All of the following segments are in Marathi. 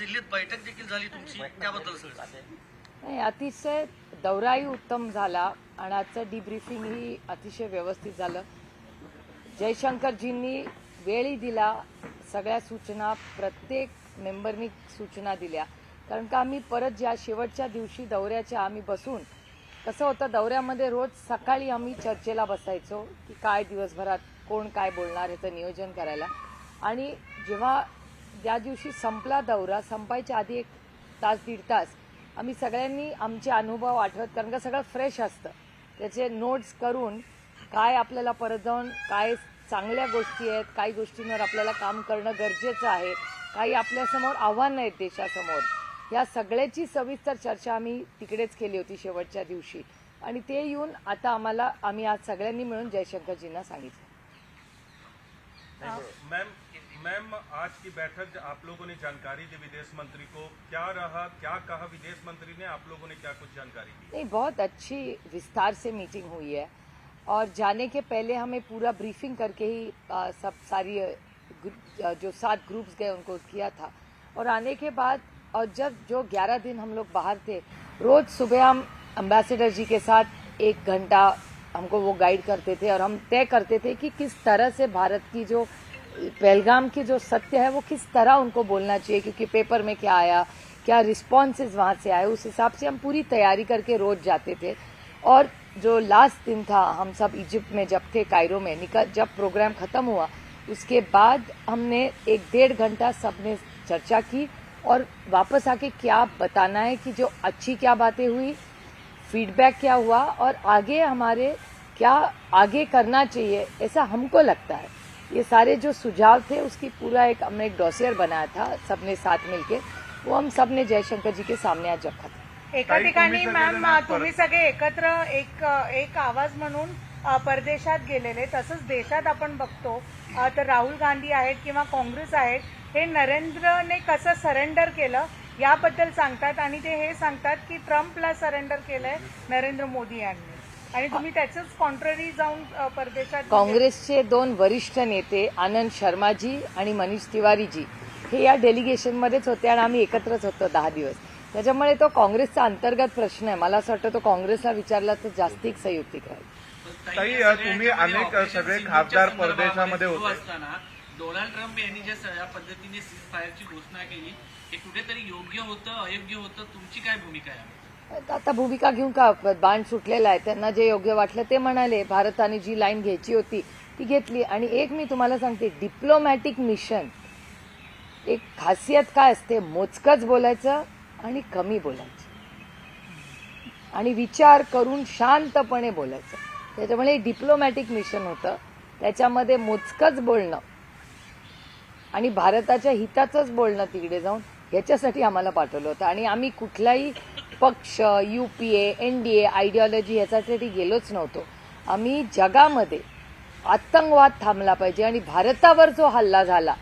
दिल्लीत बैठक देखील झाली तुमची त्याबद्दल नाही अतिशय दौराही उत्तम झाला आणि आजचं डिब्रिफिंग ही अतिशय व्यवस्थित झालं. जयशंकरजींनी वेळही दिला सगळ्या सूचना प्रत्येक मेंबरनी सूचना दिल्या. कारण का आम्ही परत ज्या शेवटच्या दिवशी दौऱ्याच्या आम्ही बसून कसं होतं दौऱ्यामध्ये रोज सकाळी आम्ही चर्चेला बसायचो की काय दिवसभरात कोण काय बोलणार याचं नियोजन करायला. आणि जेव्हा ज्या दिवशी संपला दौरा संपायच्या आधी एक तास दीड तास आम्ही सगळ्यांनी आमचे अनुभव आठवत कारण का सगळं फ्रेश असतं. त्याचे नोट्स करून काय आपल्याला परत जाऊन काय चांगल्या गोष्टी आहेत काही गोष्टींवर आपल्याला काम करणं गरजेचं आहे काही आपल्यासमोर आव्हानं आहेत देशासमोर. या सगळ्याची सविस्तर चर्चा आम्ही तिकडेच केली होती शेवटच्या दिवशी. आणि ते येऊन आता आम्हाला आम्ही आज सगळ्यांनी मिळून जयशंकरजींना सांगितलं. मैम मैम आज की बैठक आप लोगों ने जानकारी दी विदेश मंत्री को। क्या रहा क्या कहा विदेश मंत्री ने? आप लोगों ने क्या कुछ जानकारी दी? नहीं बहुत अच्छी विस्तार से मीटिंग हुई है। और जाने के पहले हमें पूरा ब्रीफिंग करके ही आ, सब सारी जो सात ग्रुप्स गए उनको किया था। और आने के बाद और जब जो 11 दिन हम लोग बाहर थे रोज सुबह हम एम्बेसडर जी के साथ एक घंटा हमको वो गाइड करते थे। और हम तय करते थे कि किस तरह से भारत की जो पहलगाम के जो सत्य है, वो किस तरह उनको बोलना चाहिए? क्योंकि पेपर में क्या आया, क्या रिस्पॉन्सेज वहाँ से आए, उस हिसाब से हम पूरी तैयारी करके रोज जाते थे। और जो लास्ट दिन था, हम सब इजिप्ट में जब थे कायरो में, निकल, जब प्रोग्राम खत्म हुआ, उसके बाद हमने एक डेढ़ घंटा सबने चर्चा की और वापस आके क्या बताना है कि जो अच्छी क्या बातें हुई फीडबैक क्या हुआ और आगे हमारे क्या आगे करना चाहिए, ऐसा हमको लगता है। ये सारे जो सुझाव थे उसकी पूरा एक हमने एक डॉसियर बनाया था सबने साथ मिलके। वो हम सबने जयशंकर जी के सामने आज रखा था। एका ठिकाणी मॅम तुम्ही सगळे एकत्र एक एक आवाज म्हणून परदेशात गेलेले तसंच देशात आपण बघतो तर राहुल गांधी आहेत किंवा काँग्रेस आहेत हे नरेंद्रने कसं सरेंडर केलं याबद्दल सांगतात. आणि ते हे सांगतात की ट्रम्पला सरेंडर केलंय नरेंद्र मोदी यांनी. आणि तुम्ही त्याचंच कॉन्ट्ररी जाऊन परदेशात काँग्रेसचे दोन वरिष्ठ नेते आनंद शर्माजी आणि मनीष तिवारीजी हे या डेलिगेशनमध्येच होते आणि आम्ही एकत्रच होतो दहा दिवस. त्याच्यामुळे तो काँग्रेसचा अंतर्गत प्रश्न आहे. मला असं वाटतं तो काँग्रेसला विचारला तर जास्तिक संयुक्तिक राहील. तुम्ही अनेक, सगळे खासदार परदेशामध्ये होते. असताना डोनाल्ड ट्रम्प यांनी ज्या सगळ्या पद्धतीने सीज फायरची घोषणा केली हे कुठेतरी योग्य होतं अयोग्य होतं? तुमची काय भूमिका आहे आता भूमिका घेऊन का बाण सुटलेला आहे? त्यांना जे योग्य वाटलं ते म्हणाले. भारताने जी लाईन घ्यायची होती ती घेतली. आणि एक मी तुम्हाला सांगते डिप्लोमॅटिक मिशन एक खासियत काय असते? मोजकच बोलायचं आणि कमी बोलायचं. आणि विचार करून शांतपणे बोलायचं. त्याच्यामुळे डिप्लोमॅटिक मिशन होतं. त्याच्यामध्ये मोजकच बोलणं. आणि भारताच्या हिताचंच बोलणं तिकडे जाऊन याच्यासाठी आम्हाला पाठवलं होतं. आणि आम्ही कुठलाही पक्ष युपीए एनडीए आयडिओलॉजी ह्याच्यासाठी गेलोच नव्हतो. आम्ही जगामध्ये आतंकवाद थांबला पाहिजे आणि भारतावर जो हल्ला झाला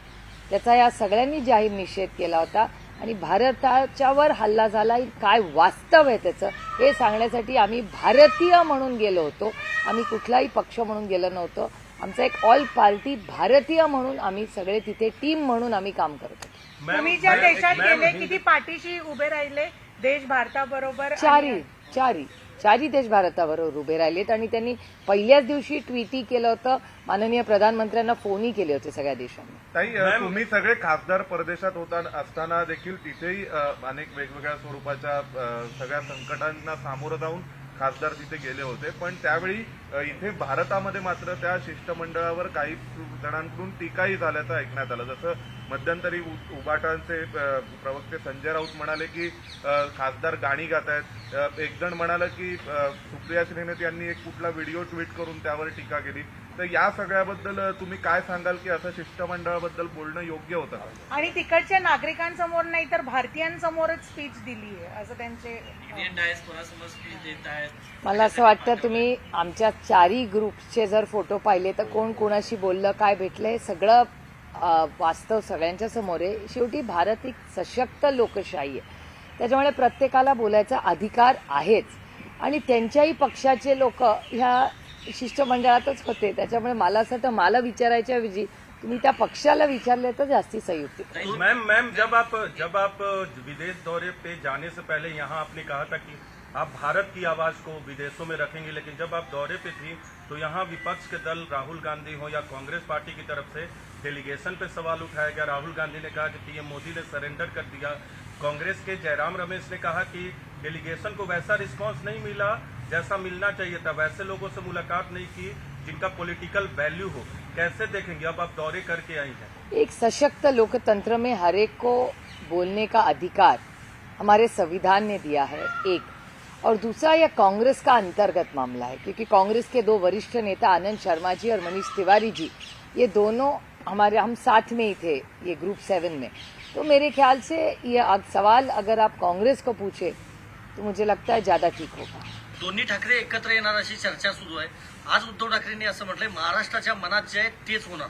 त्याचा या सगळ्यांनी जाहीर निषेध केला होता आणि भारताच्यावर हल्ला झाला काय वास्तव आहे त्याचं हे सांगण्यासाठी आम्ही भारतीय म्हणून गेलो होतो. आम्ही कुठलाही पक्ष म्हणून गेलो नव्हतो. आमचा एक ऑल पार्टी भारतीय म्हणून आम्ही सगळे तिथे टीम म्हणून आम्ही काम करत तुम्ही ज्या देशात गेले किती पाठीशी उभे राहिले देश भारताबरोबर चारी चारी चारी देश भारताबरोबर उभे राहिलेत आणि त्यांनी पहिल्याच दिवशी ट्विटी केलं होतं. माननीय प्रधानमंत्र्यांना फोनही केले होते सगळ्या देशांनी. ताई तुम्ही सगळे खासदार परदेशात होता असताना देखील तिथेही अनेक वेगवेगळ्या स्वरूपाच्या सगळ्या संकटांना सामोरं जाऊन खासदार तिथे गेले होते. पण त्यावेळी इथे भारतामध्ये मात्र त्या शिष्टमंडळावर काही जणांकडून टीकाही झाल्याचं ऐकण्यात आलं. जसं मध्यंतरी उ- उबाटांचे प्रवक्ते संजय राऊत म्हणाले की खासदार गाणी गात आहेत अ, एक जण म्हणाला की सुप्रिया श्रीनेत यांनी एक कुठला व्हिडिओ ट्विट करून त्यावर टीका केली. तर या सगळ्याबद्दल तुम्ही काय सांगाल की असं शिष्टमंडळाबद्दल बोलणं योग्य होतं? आणि तिकडच्या नागरिकांसमोर नाही तर भारतीयांसमोरच स्पीच दिली आहे असं त्यांचे मला असं वाटतं तुम्ही आमच्या चारही ग्रुपचे जर फोटो पाहिले तर कोण कोणाशी बोललं काय भेटलं हे सगळं वास्तव सगळ्यांच्या समोर आहे. शेवटी भारत एक सशक्त लोकशाही आहे. त्याच्यामुळे प्रत्येकाला बोलायचा अधिकार आहेच. आणि त्यांच्याही पक्षाचे लोक ह्या शिष्टमंडळातच होते. त्याच्यामुळे मला असं वाटतं मला विचारायच्या ऐवजी तुम्ही त्या पक्षाला विचारले तर जास्ती संयुक्त. मैम मैम जब आप जब आप विदेश दौरे पे जाने से पहले यहाँ आपने कहा था कि आप भारत की आवाज को विदेशों में रखेंगे लेकिन जब आप दौरे पे थी तो यहाँ विपक्ष के दल राहुल गांधी हो या कांग्रेस पार्टी की तरफ से डेलीगेशन पे सवाल उठाया गया। राहुल गांधी ने कहा कि पीएम मोदी ने सरेंडर कर दिया। कांग्रेस के जयराम रमेश ने कहा कि डेलीगेशन को वैसा रिस्पांस नहीं मिला। जैसा मिलना चाहिए था, वैसे लोगों से मुलाकात नहीं की जिनका पॉलिटिकल वैल्यू हो। कैसे देखेंगे? अब आप दौरे करके आई हैं। एक सशक्त लोकतंत्र में हर एक को बोलने का अधिकार हमारे संविधान ने दिया है, एक। और दूसरा, यह कांग्रेस का अंतर्गत मामला है, क्योंकि कांग्रेस के दो वरिष्ठ नेता आनंद शर्मा जी और मनीष तिवारी जी, ये दोनों हमारे, हम साथ में ही थे ये ग्रुप सेवन में। तो मेरे ख्याल से ये सवाल अगर आप कांग्रेस को पूछे तो मुझे लगता है ज़्यादा ठीक होगा। दोन्ही ठाकरे एकत्र येणार अशी चर्चा सुरू आहे. आज उद्धव ठाकरेंनी असं म्हटलंय महाराष्ट्राच्या मनात जे आहे तेच होणार.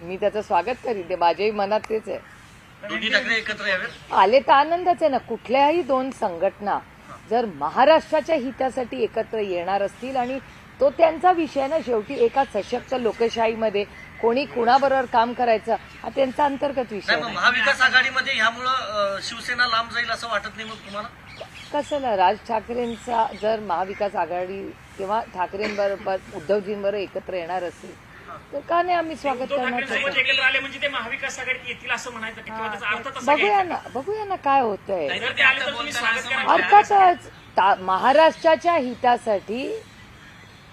मी त्याचं स्वागत करीन ते माझ्याही मनात तेच आहे. दोन्ही ठाकरे एकत्र यावेत? आले तर आनंदच आहे ना कुठल्याही दोन संघटना जर महाराष्ट्राच्या हितासाठी एकत्र येणार असतील आणि तो त्यांचा विषय ना शेवटी एका सशक्त लोकशाहीमध्ये कोणी कुणाबरोबर काम करायचं हा त्यांचा अंतर्गत विषय. महाविकास आघाडीमध्ये ह्यामुळं शिवसेना लांब जाईल असं वाटत नाही मग तुम्हाला? कसं ना राज ठाकरेंचा जर महाविकास आघाडी किंवा ठाकरेंबरोबर उद्धवजींबरोबर एकत्र येणार असेल तर का नाही आम्ही स्वागत करणार? एकत्र आले म्हणजे ते महाविकास आघाडीत येतील असं म्हणायचं का? किंवा त्याचा अर्थ तसा बघूया ना बघूया ना काय होतंय जर ते आले तर तुम्ही स्वागत करा अर्थातच ता- महाराष्ट्राच्या हितासाठी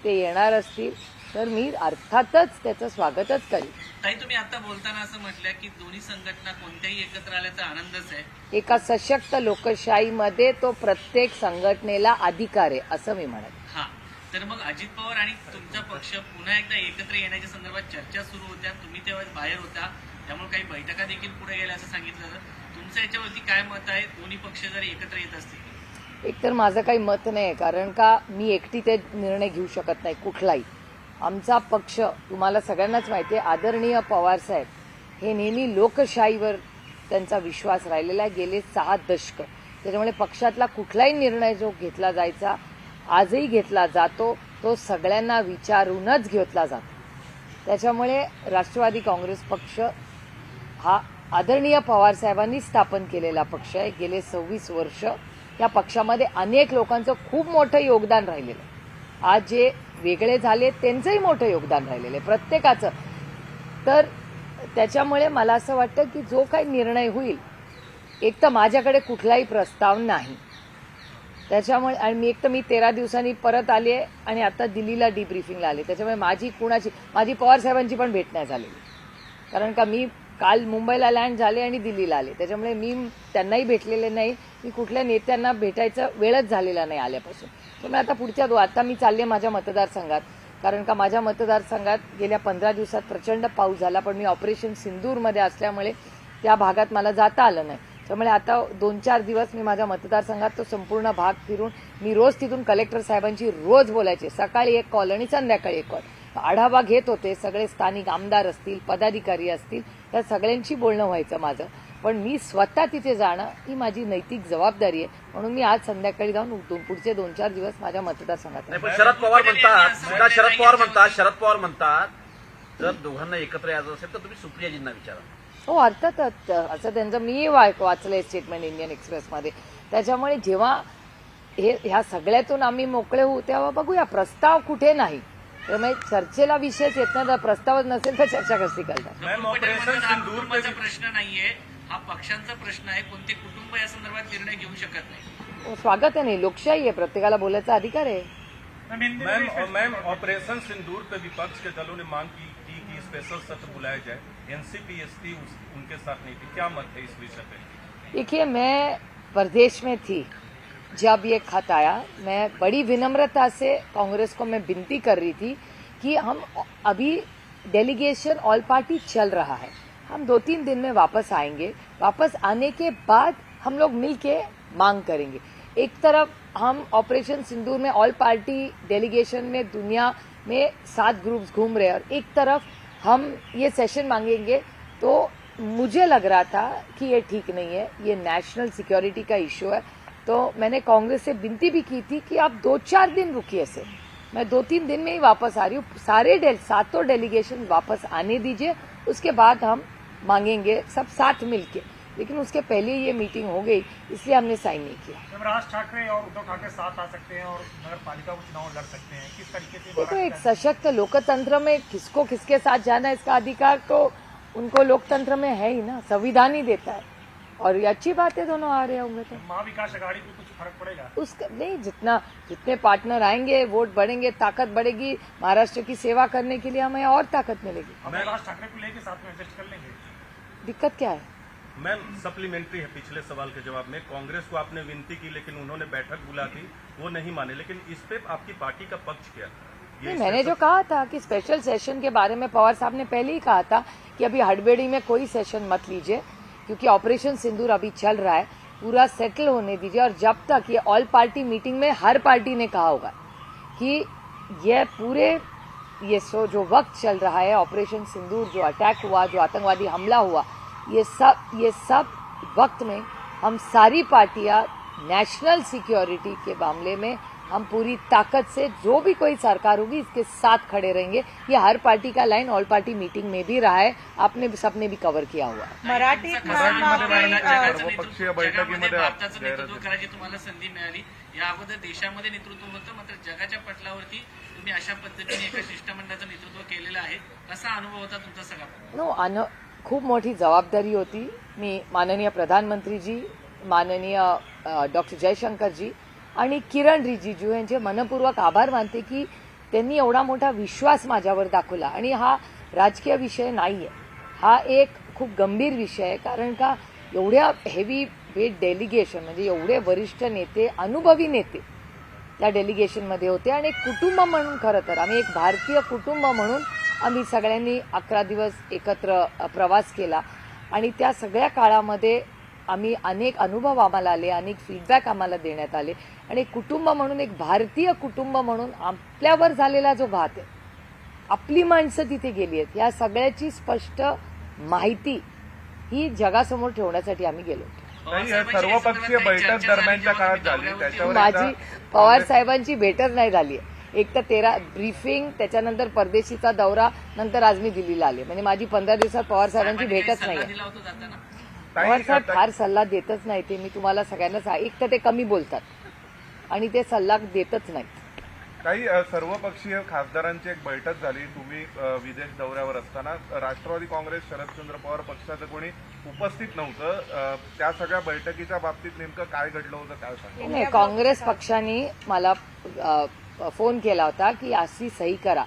ते येणार असतील तर मी अर्थातच त्याचं स्वागतच करीन ताई तुम्ही आता बोलताना असं म्हटलं की दोन्ही संघटना कोणत्याही एकत्र आल्याचा आनंदच आहे. एका सशक्त लोकशाहीमध्ये तो प्रत्येक संघटनेला अधिकार आहे असं मी म्हणत हा. तर मग अजित पवार आणि तुमचा पक्ष पुन्हा एकदा एकत्र येण्याच्या संदर्भात चर्चा सुरू होत्या. तुम्ही तेव्हा बाहेर होता. त्यामुळे काही बैठका देखील पुढे गेल्या असं सांगितलं तुमचं याच्यावरती काय मत आहे? दोन्ही पक्ष जर एकत्र येत असतील. एकतर माझं काही मत नाही कारण का मी एकटी ते निर्णय घेऊ शकत नाही कुठलाही. आमचा पक्ष तुम्हाला सगळ्यांनाच माहिती आहे आदरणीय पवारसाहेब हे नेहमी लोकशाहीवर त्यांचा विश्वास राहिलेला आहे. गेले सहा दशक. त्याच्यामुळे पक्षातला कुठलाही निर्णय जो घेतला जायचा आजही घेतला जातो तो सगळ्यांना विचारूनच घेतला जातो. त्याच्यामुळे राष्ट्रवादी काँग्रेस पक्ष हा आदरणीय पवार साहेबांनी स्थापन केलेला पक्ष आहे. गेले सव्वीस वर्ष या पक्षामध्ये अनेक लोकांचं खूप मोठं योगदान राहिलेलं आहे. आज जे वेगळे झाले त्यांचंही मोठं योगदान राहिलेलं आहे प्रत्येकाचं. तर त्याच्यामुळे मला असं वाटतं की जो काही निर्णय होईल एक तर माझ्याकडे कुठलाही प्रस्ताव नाही. त्याच्यामुळे आणि मी एक तर मी तेरा दिवसांनी परत आले आहे आणि आता दिल्लीला डिब्रिफिंगला आले. त्याच्यामुळे माझी कुणाची माझी पवार साहेबांची पण भेट नाही झालेली. कारण का मी काल मुंबईला लँड झाले आणि दिल्लीला आले. त्याच्यामुळे मी त्यांनाही भेटलेले नाही. मी कुठल्या नेत्यांना भेटायचा वेळच झालेला नाही आल्यापासून. त्यामुळे आता पुढच्या दो आता मी चालले माझ्या मतदारसंघात. कारण का माझ्या मतदारसंघात गेल्या पंधरा दिवसात प्रचंड पाऊस झाला पण मी ऑपरेशन सिंदूरमध्ये असल्यामुळे त्या भागात मला जाता आलं नाही. त्यामुळे आता दोन चार दिवस मी माझ्या मतदारसंघात तो संपूर्ण भाग फिरून मी रोज तिथून कलेक्टर साहेबांची रोज बोलायचे. सकाळी एक कॉल आणि संध्याकाळी एक कॉल आढावा घेत होते. सगळे स्थानिक आमदार असतील पदाधिकारी असतील त्या सगळ्यांशी बोलणं व्हायचं माझं. पण मी स्वतः तिथे जाणं ही माझी नैतिक जबाबदारी आहे. म्हणून मी आज संध्याकाळी जाऊन पुढचे दोन चार दिवस माझ्या मतदारसंघात शरद पवार म्हणतात सुद्धा शरद पवार म्हणतात शरद पवार म्हणतात जर दोघांना एकत्र यायचं असेल तर तुम्ही सुप्रियाजींना विचारा. हो अर्थातच असं त्यांचं मी वाचलंय स्टेटमेंट इंडियन एक्सप्रेसमध्ये. त्याच्यामुळे जेव्हा हे ह्या सगळ्यातून आम्ही मोकळे होऊ तेव्हा बघूया प्रस्ताव कुठे नाही. त्यामुळे चर्चेला विषयच येत नाही तर प्रस्तावच नसेल तर चर्चा कशी कुटुंबाचा प्रश्न नाहीये. हा पक्षांचा प्रश्न आहे. कोणते कुटुंब या संदर्भात निर्णय घेऊ शकत नाही? हो, स्वागत आहे नाही लोकशाही आहे. प्रत्येकाला बोलायचा अधिकार आहे. मैम मैम ऑपरेशन सिंदूर पे विपक्ष के दलों ने मांग की थी कि स्पेशल सत्र बुलाया जाए. एनसीपी एसटी उनके साथ नहीं थी. क्या मत है इस विषय पे? देखिए मैं प्रदेश में थी। जब ये खत आया, मैं बड़ी विनम्रता से कांग्रेस को मैं विनती कर रही थी कि हम अभी डेलीगेशन ऑल पार्टी चल रहा है। हम दो तीन दिन में वापस आएँगे। वापस आने के बाद हम लोग मिल के मांग करेंगे। एक तरफ़ हम ऑपरेशन सिंदूर में ऑल पार्टी डेलीगेशन में दुनिया में सात ग्रुप्स घूम रहे हैं और एक तरफ़ हम ये सेशन मांगेंगे तो मुझे लग रहा था कि ये ठीक नहीं है। ये नेशनल सिक्योरिटी का इश्यू है। तो मैंने कांग्रेस से विनती भी की थी कि आप दो चार दिन रुकिए से मैं दो तीन दिन में ही वापस आ रही हूँ। सारे डेल, सातों डेलीगेशन वापस आने दीजिए। उसके बाद हम मांगेंगे सब साथ मिलके। लेकिन उसके पहले ये मीटिंग हो गई इसलिए हमने साइन नहीं किया। ठाकरे और उद्धव ठाकरे साथ आ सकते हैं और नगर पालिका को चुनाव लड़ सकते हैं। किस तरीके से देखो एक सशक्त लोकतंत्र में किसको किसके साथ जाना है इसका अधिकार तो उनको लोकतंत्र में है ही ना संविधान ही देता है। और ये अच्छी बात है दोनों आ रहे होंगे तो में। महाविकास अघाड़ी को कुछ फ़र्क पड़ेगा? उसका नहीं जितना जितने पार्टनर आएँगे वोट बढ़ेंगे ताकत बढ़ेगी महाराष्ट्र की सेवा करने के लिए हमें और ताकत मिलेगी। हमें राज ठाकरे को लेके साथ में एडजस्ट कर लेंगे। दिक्कत क्या है? मैम सप्लीमेंट्री है पिछले सवाल के जवाब में। कांग्रेस को आपने विनती की लेकिन उन्होंने बैठक बुला थी वो नहीं माने। लेकिन इस पे आपकी पार्टी का पक्ष क्या? नहीं मैंने जो कहा था कि स्पेशल सेशन के बारे में पवार साहब ने पहले ही कहा था कि अभी हड़बेड़ी में कोई सेशन मत लीजिए। क्योंकि ऑपरेशन सिंदूर अभी चल रहा है, पूरा सेटल होने दीजिए। और जब तक ये ऑल पार्टी मीटिंग में हर पार्टी ने कहा होगा कि ये पूरे, ये सो, जो वक्त चल रहा है, ऑपरेशन सिंदूर, जो अटैक हुआ, जो आतंकवादी हमला हुआ, ये सब ये सब वक्त में हम सारी पार्टियाँ नेशनल सिक्योरिटी के मामले में हम पूरी ताकत से जो भी कोई सरकार होगी इसके साथ खड़े रहेंगे। ये हर पार्टी का लाइन ऑल पार्टी मीटिंग में भी रहा है। आपने सबने भी कवर किया हुआ मराठीत मराठीमध्ये माफी, मॅडम अ, सर्वपक्षीय जगामध्ये बैठकीमध्ये भारताचं जाहीर नेतृत्व करायची तुम्हाला संधी मिळाली या अगोदर देशामध्ये नेतृत्व होतं मात्र जगाच्या पटलावरती तुम्ही अशा पद्धतीने एका शिष्टमंडळाचं नेतृत्व केलेलं आहे. कसा अनुभव होता तुमचा सगळा? नो अन खूप मोठी जबाबदारी होती. मी माननीय प्रधानमंत्रीजी माननीय डॉक्टर जयशंकरजी आणि किरण रिजिजू यांचे मनपूर्वक आभार मानते की त्यांनी एवढा मोठा विश्वास माझ्यावर दाखवला. आणि हा राजकीय विषय नाही आहे हा एक खूप गंभीर विषय आहे कारण का एवढ्या हेवी वेट डेलिगेशन म्हणजे एवढे वरिष्ठ नेते अनुभवी नेते त्या डेलिगेशनमध्ये होते आणि एक कुटुंब म्हणून खरं तर आम्ही एक भारतीय कुटुंब म्हणून आम्ही सगळ्यांनी अकरा दिवस एकत्र प्रवास केला. आणि त्या सगळ्या काळामध्ये आम्ही अनेक अनुभव आम्हाला आले अनेक फीडबॅक आम्हाला देण्यात आले. आणि एक कुटुंब म्हणून एक भारतीय कुटुंब म्हणून आपल्यावर झालेला जो घात आहे आपली माणसं तिथे गेली आहेत या सगळ्याची स्पष्ट माहिती ही जगासमोर ठेवण्यासाठी आम्ही गेलो होतो. हे सर्वपक्षीय बैठक दरम्यानच्या काळात झाली. त्याच्यावर माझी पवार साहेबांची भेटच नाही झाली. एक तर तेरा ब्रीफिंग त्याच्यानंतर परदेशीचा दौरा नंतर आज मी दिल्लीला आले. म्हणजे माझी पंधरा दिवसात पवार साहेबांची भेटच नाही पवार साहेब फार सल्ला देतच नाही ते. मी तुम्हाला सगळ्यांना एक तर ते कमी बोलतात. आणि ते सल्ला देतच नाहीत. काही सर्वपक्षीय खासदारांची एक बैठक झाली. तुम्ही विदेश दौऱ्यावर असताना राष्ट्रवादी काँग्रेस शरदचंद्र पवार पक्षाचं कोणी उपस्थित नव्हतं. त्या सगळ्या बैठकीच्या बाबतीत नेमकं काय घडलं होतं काय सांगा? नाही काँग्रेस पक्षाने मला फोन केला होता की अशी सही करा.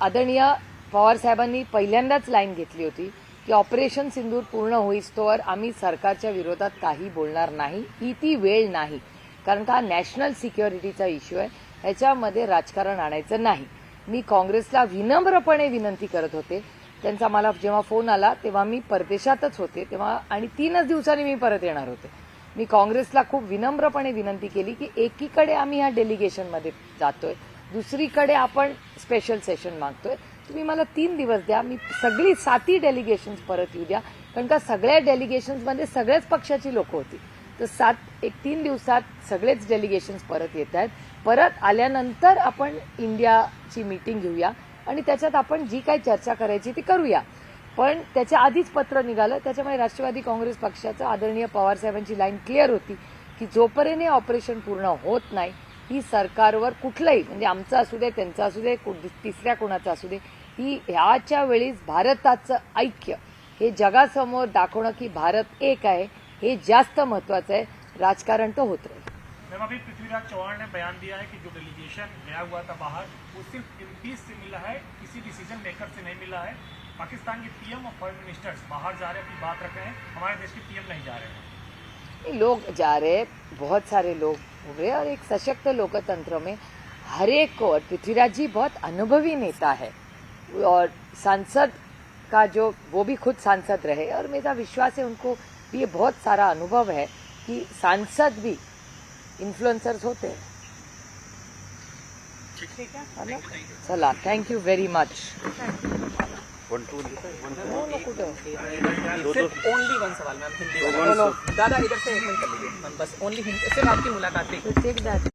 आदरणीय पवार साहेबांनी पहिल्यांदाच लाईन घेतली होती. की ऑपरेशन सिंदूर पूर्ण होईस्तोवर आम्ही सरकारच्या विरोधात काही बोलणार नाही. ही ती वेळ नाही. कारण का नॅशनल सिक्युरिटीचा इश्यू आहे. ह्याच्यामध्ये राजकारण आणायचं नाही. मी काँग्रेसला विनम्रपणे विनंती करत होते. त्यांचा मला जेव्हा फोन आला तेव्हा मी परदेशातच होते. तेव्हा आणि तीनच दिवसांनी मी परत येणार होते. मी काँग्रेसला खूप विनम्रपणे विनंती केली की एकीकडे आम्ही ह्या डेलिगेशनमध्ये जातोय. दुसरीकडे आपण स्पेशल सेशन मागतोय. तुम्ही मला तीन दिवस द्या. मी सगळी साती डेलिगेशन्स परत येऊ द्या. कारण का सगळ्या डेलिगेशन्समध्ये सगळ्याच पक्षाची लोक होती. तर सात एक तीन दिवसात सगळेच डेलिगेशन्स परत येत आहेत. परत आल्यानंतर आपण इंडियाची मीटिंग घेऊया आणि त्याच्यात आपण जी काही चर्चा करायची ती करूया. पण त्याच्या आधीच पत्र निघालं. त्याच्यामुळे राष्ट्रवादी काँग्रेस पक्षाचं आदरणीय पवार साहेबांची लाईन क्लिअर होती की जोपर्यंत हे ऑपरेशन पूर्ण होत नाही ही सरकारवर कुठलंही म्हणजे आमचं असू दे त्यांचं असू दे तिसऱ्या कोणाचं असू दे ही ह्याच्या वेळीच भारताचं ऐक्य हे जगासमोर दाखवणं की भारत एक आहे हे जास्त महत्वाचं आहे राजकारण तो होत राहील. मैम अभी पृथ्वीराज चौहान ने बयान दिया है कि जो डेलीगेशन गया हुआ था बाहर वो सिर्फ एमपी से मिला है किसी डिसीजन मेकर से नहीं मिला है। पाकिस्तान के पीएम और फॉरेन मिनिस्टर्स बाहर जा रहे हैं अपनी बात रख रहे हैं हमारे देश के पीएम नहीं जा रहे हैं। लोग जा रहे बहुत सारे लोग हो रहे और एक सशक्त लोकतंत्र में हर एक को और पृथ्वीराज जी बहुत अनुभवी नेता है। और सांसद का जो वो भी खुद सांसद रहे और मेरा विश्वास है उनको भी ये बहुत सारा अनुभव है कि सांसद भी इन्फ्लुएंसर्स होते हैं। चला thank you very much one two कुठं? सिर्फ ओनली वन सवाल मैम हिंदी वाला. दादा इधर से एक मिनट कर लीजिए. मैम बस ओनली सिर्फ आपकी मुलाकात